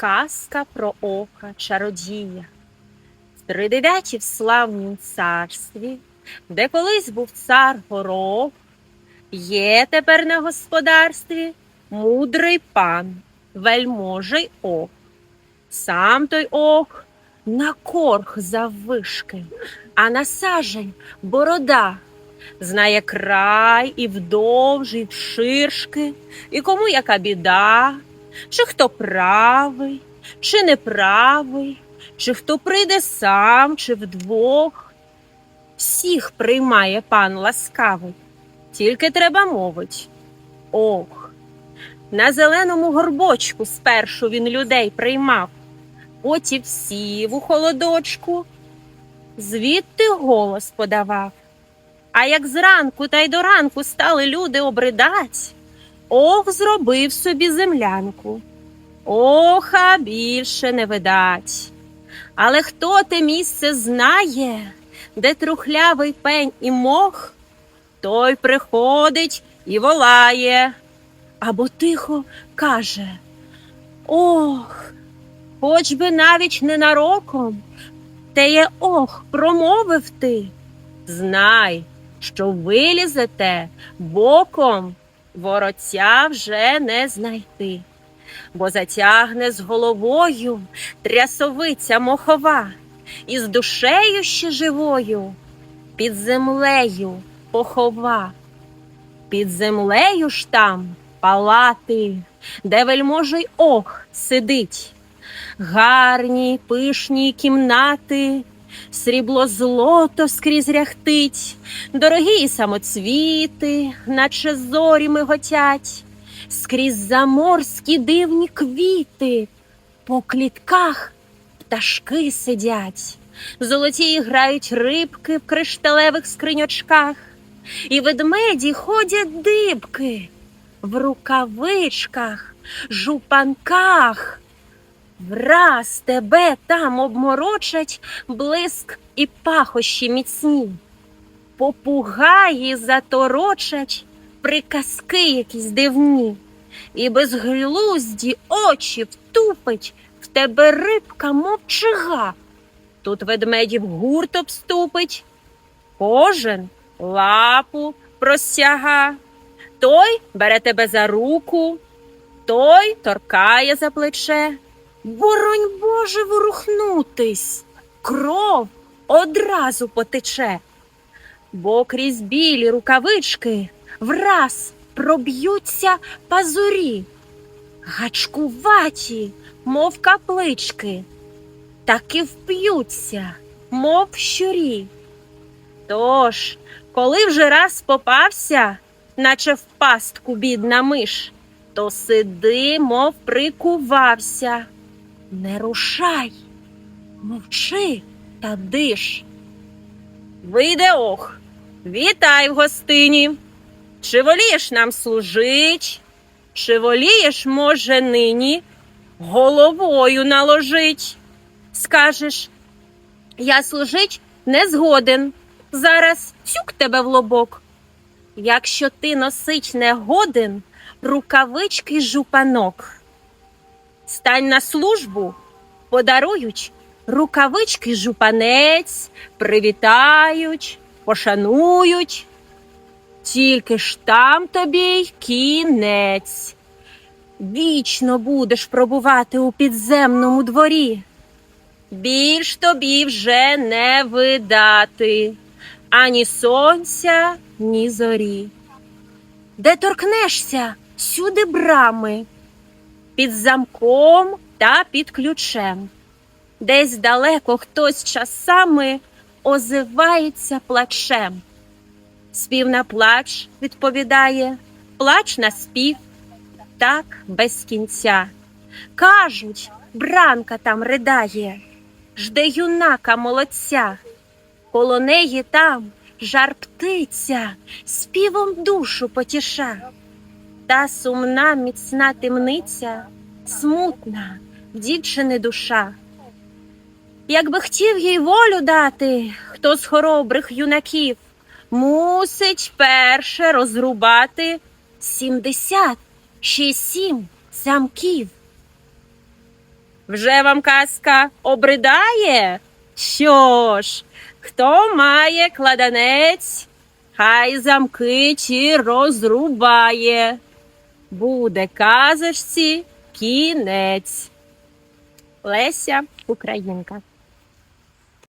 Казка про ока чародія. В тридев'яті в славнім царстві, де колись був цар горох, є тепер на господарстві мудрий пан, вельможий ох. Сам той ох на корх заввишки, а на сажень борода. Знає край і вдовж, і вширшки, і кому яка біда, чи хто правий, чи неправий, чи хто прийде сам, чи вдвох. Всіх приймає пан ласкавий, тільки треба мовить. Ох. На зеленому горбочку спершу він людей приймав, потім сів у холодочку, звідти голос подавав. А як зранку та й до ранку стали люди обридать, ох, зробив собі землянку. Оха більше не видать. Але хто те місце знає, де трухлявий пень і мох, той приходить і волає, або тихо каже: Ох, хоч би навіть ненароком, теє ох, промовив ти. Знай, що вилізете боком, вороця вже не знайти, бо затягне з головою трясовиця мохова, і з душею ще живою під землею похова. Під землею ж там палати, де вельможий ох сидить, гарні пишні кімнати, срібло злото скрізь ряхтить, дорогі самоцвіти, наче зорі миготять, скрізь заморські дивні квіти, по клітках пташки сидять, золоті грають рибки в кришталевих скриньочках, і ведмеді ходять дибки в рукавичках, жупанках. Враз тебе там обморочать блиск і пахощі міцні. Попугаї заторочать приказки якісь дивні, і безглузді очі втупить в тебе рибка, мов чига. Тут ведмедів гурт обступить, кожен лапу простяга, той бере тебе за руку, той торкає за плече. Боронь Боже ворухнутись, кров одразу потече, бо крізь білі рукавички враз проб'ються пазурі, гачкуваті, мов каплички, таки вп'ються, мов щурі. Тож, коли вже раз попався, наче в пастку бідна миш, то сиди, мов прикувався. Не рушай, мовчи та диш. Вийде ох, вітай в гостині. Чи волієш нам служить? Чи волієш, може, нині головою наложить? Скажеш, я служить не згоден. Зараз цюк тебе в лобок. Якщо ти носить не годен, рукавички жупанок. Стань на службу, подарують рукавички жупанець, привітають, пошанують. Тільки ж там тобі й кінець. Вічно будеш пробувати у підземному дворі. Більш тобі вже не видати ані сонця, ні зорі. Де торкнешся, сюди брами під замком та під ключем. Десь далеко хтось часами озивається плачем. Спів на плач відповідає, плач на спів, так без кінця. Кажуть, бранка там ридає, жде юнака молодця, коло неї там жар птиця, співом душу потіша. Та сумна міцна темниця, смутна в дівчини душа. Якби хотів їй волю дати, хто з хоробрих юнаків, мусить перше розрубати сімдесят ще сім замків. Вже вам казка обридає? Що ж, хто має кладанець, хай замки чи розрубає. Буде казочці кінець. Леся Українка.